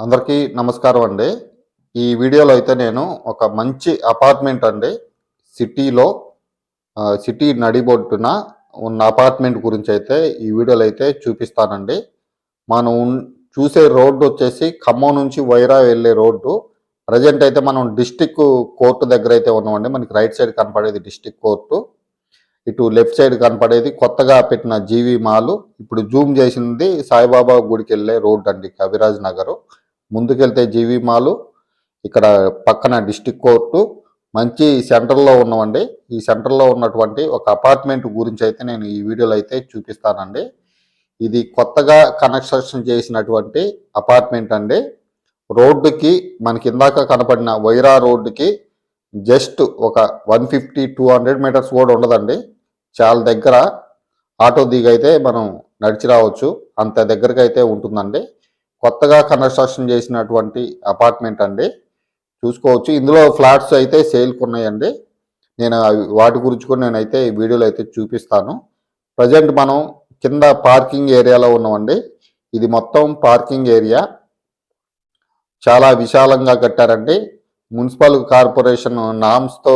అందరికీ నమస్కారం అండి. ఈ వీడియోలో అయితే నేను ఒక మంచి అపార్ట్మెంట్ అండి. సిటీలో సిటీ నడిబొడ్డున ఉన్న అపార్ట్మెంట్ గురించి అయితే ఈ వీడియోలో అయితే చూపిస్తానండి. మనం ఉన్- చూసే రోడ్డు వచ్చేసి ఖమ్మం నుంచి వైరా వెళ్ళే రోడ్డు. ప్రజెంట్ అయితే మనం డిస్టిక్ కోర్టు దగ్గర అయితే ఉన్నామండి. మనకి రైట్ సైడ్ కనపడేది డిస్టిక్ కోర్టు. ఇటు లెఫ్ట్ సైడ్ కనపడేది కొత్తగా పెట్టిన జీవి మాలు. ఇప్పుడు జూమ్ చేసింది సాయిబాబా గుడికి వెళ్ళే రోడ్ అండి కవిరాజ్ నగరు. ముందుకెళ్తే జీవి మాలు. ఇక్కడ పక్కన డిస్టిక్ కోర్టు. మంచి సెంటర్లో ఉన్నామండి ఈ సెంటర్లో ఉన్నటువంటి ఒక అపార్ట్మెంట్ గురించి అయితే నేను ఈ వీడియోలో అయితే చూపిస్తానండి. ఇది కొత్తగా కన్స్ట్రక్షన్ చేసినటువంటి అపార్ట్మెంట్ అండి. రోడ్డుకి మనకి ఇందాక కనపడిన వైరా రోడ్డుకి జస్ట్ ఒక one fifty two hundred meters కూడా ఉండదండి. చాలా దగ్గర. ఆటో దిగైతే మనం నడిచి రావచ్చు. అంత దగ్గరకైతే ఉంటుందండి. కొత్తగా కన్స్ట్రక్షన్ చేసినటువంటి అపార్ట్మెంట్ అండి. చూసుకోవచ్చు. ఇందులో ఫ్లాట్స్ అయితే సేల్కి ఉన్నాయండి. నేను వాటి గురించి కూడా నేనైతే ఈ వీడియోలో అయితే చూపిస్తాను. ప్రజెంట్ మనం కింద పార్కింగ్ ఏరియాలో ఉన్నామండి. ఇది మొత్తం పార్కింగ్ ఏరియా. చాలా విశాలంగా కట్టారండి. మున్సిపల్ కార్పొరేషన్ నామ్స్తో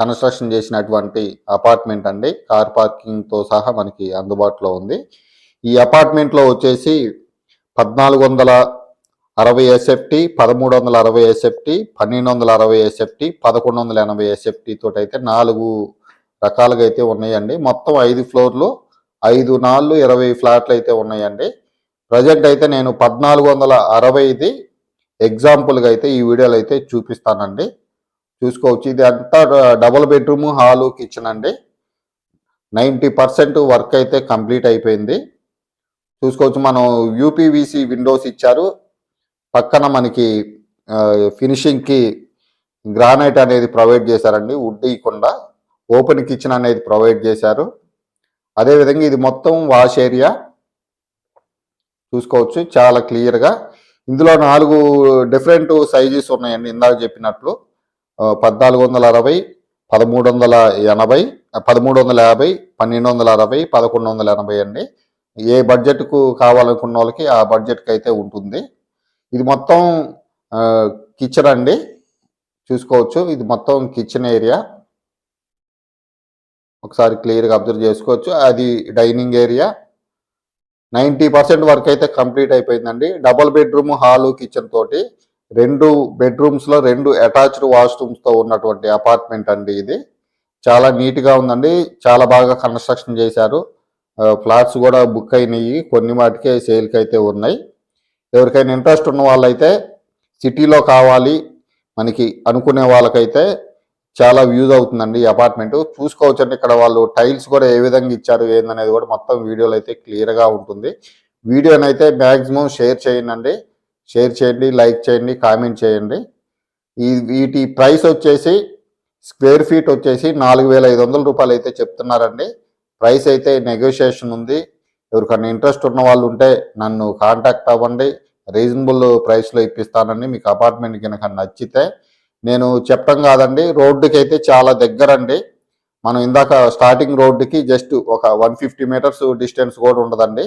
కన్స్ట్రక్షన్ చేసినటువంటి అపార్ట్మెంట్ అండి. కార్ పార్కింగ్తో సహా మనకి అందుబాటులో ఉంది. ఈ అపార్ట్మెంట్లో వచ్చేసి పద్నాలుగు వందల అరవై ఎస్ఎఫ్టీ పదమూడు వందల అరవై ఎస్ఎఫ్టీ పన్నెండు వందల అరవై ఎస్ఎఫ్టీ పదకొండు వందల ఎనభై ఎస్ఎఫ్టీ తోటి అయితే నాలుగు రకాలుగా అయితే ఉన్నాయండి. మొత్తం ఐదు ఫ్లోర్లు ఐదు నాలుగు ఇరవై ఫ్లాట్లు అయితే ఉన్నాయండి. ప్రజెంట్ అయితే నేను పద్నాలుగు వందల అరవైది ఎగ్జాంపుల్గా అయితే ఈ వీడియోలో అయితే చూపిస్తానండి. చూసుకోవచ్చు. ఇది అంతా డబుల్ బెడ్రూమ్ హాలు కిచెన్ అండి. నైంటీ పర్సెంట్ వర్క్ అయితే కంప్లీట్ అయిపోయింది చూసుకోవచ్చు. మనం యూపీవీసీ విండోస్ ఇచ్చారు. పక్కన మనకి ఫినిషింగ్కి గ్రానైట్ అనేది ప్రొవైడ్ చేశారండి. వుడ్ ఇవ్వకుండా ఓపెన్ కిచెన్ అనేది ప్రొవైడ్ చేశారు. అదేవిధంగా ఇది మొత్తం వాష్ ఏరియా చూసుకోవచ్చు. చాలా క్లియర్గా ఇందులో నాలుగు డిఫరెంట్ సైజెస్ ఉన్నాయండి. ఇందాక చెప్పినట్లు పద్నాలుగు వందల అరవై పదమూడు వందల ఎనభై పదమూడు వందల యాభై పన్నెండు వందల అరవై పదకొండు వందల ఎనభై అండి. ఏ బడ్జెట్కు కావాలనుకున్న వాళ్ళకి ఆ బడ్జెట్కి అయితే ఉంటుంది. ఇది మొత్తం కిచెన్ అండి. చూసుకోవచ్చు. ఇది మొత్తం కిచెన్ ఏరియా. ఒకసారి క్లియర్గా అబ్జర్వ్ చేసుకోవచ్చు. అది dining area. Ninety percent work అయితే కంప్లీట్ అయిపోయిందండి. డబుల్ బెడ్రూమ్ హాలు కిచెన్ తోటి రెండు బెడ్రూమ్స్లో రెండు అటాచ్డ్ వాష్రూమ్స్తో ఉన్నటువంటి అపార్ట్మెంట్ అండి ఇది. చాలా నీట్గా ఉందండి. చాలా బాగా కన్స్ట్రక్షన్ చేశారు. ఫ్లాట్స్ కూడా బుక్ అయినాయి. కొన్ని వాటికే సేల్కి అయితే ఉన్నాయి. ఎవరికైనా ఇంట్రెస్ట్ ఉన్న వాళ్ళైతే సిటీలో కావాలి మనకి అనుకునే వాళ్ళకైతే చాలా వ్యూజ్ అవుతుందండి ఈ అపార్ట్మెంట్. చూసుకోవచ్చండి ఇక్కడ వాళ్ళు టైల్స్ కూడా ఏ విధంగా ఇచ్చారు ఏందనేది కూడా మొత్తం వీడియోలో అయితే క్లియర్గా ఉంటుంది. వీడియోని అయితే మ్యాక్సిమం షేర్ చేయండి షేర్ చేయండి లైక్ చేయండి కామెంట్ చేయండి. ఈ వీటి ప్రైస్ వచ్చేసి స్క్వేర్ ఫీట్ వచ్చేసి నాలుగు వేల ఐదు వందల రూపాయలు అయితే చెప్తున్నారండి. ప్రైస్ అయితే నెగోషియేషన్ ఉంది. ఎవరికైనా ఇంట్రెస్ట్ ఉన్న వాళ్ళు ఉంటే నన్ను కాంటాక్ట్ అవ్వండి. రీజనబుల్ ప్రైస్లో ఇప్పిస్తానండి మీకు అపార్ట్మెంట్ కనుక నచ్చితే. నేను చెప్పడం కాదండి రోడ్డుకి అయితే చాలా దగ్గరండి. మనం ఇందాక స్టార్టింగ్ రోడ్డుకి జస్ట్ ఒక వన్ ఫిఫ్టీ మీటర్స్ డిస్టెన్స్ కూడా ఉండదండి.